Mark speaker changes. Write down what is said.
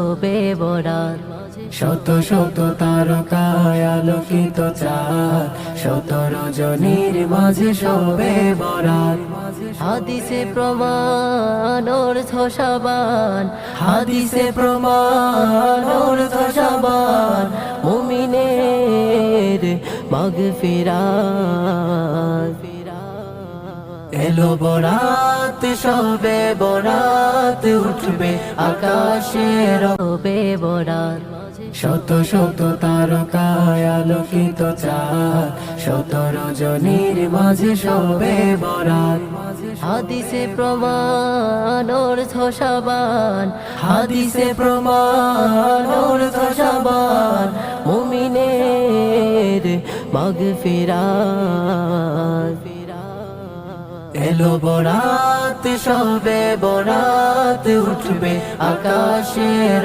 Speaker 1: হবে বরাত।
Speaker 2: শত শত তারকায় আলোকিত চাঁদ শত রজনীর মাঝে সবে বরাত।
Speaker 1: হাদিসে প্রমাণ অর্থ সাবান।
Speaker 2: হাদিসে প্রমাণ অর্থ সাবান।
Speaker 1: মুমিনের মাগ
Speaker 2: এলো বরাত সবে বরাত উঠবে আকাশের
Speaker 1: হবে বরাত।
Speaker 2: শত শত তারকায় আলোকিত চাঁদ শত রজনীর মাঝে শোবে বরাত।
Speaker 1: হাদিসে প্রমাণ অর্থ সাবান।
Speaker 2: হাদিসে প্রমাণ অর্থ সাবান।
Speaker 1: মুমিনের মাগ
Speaker 2: এলো বরাত সবে বরাত উঠবে আকাশের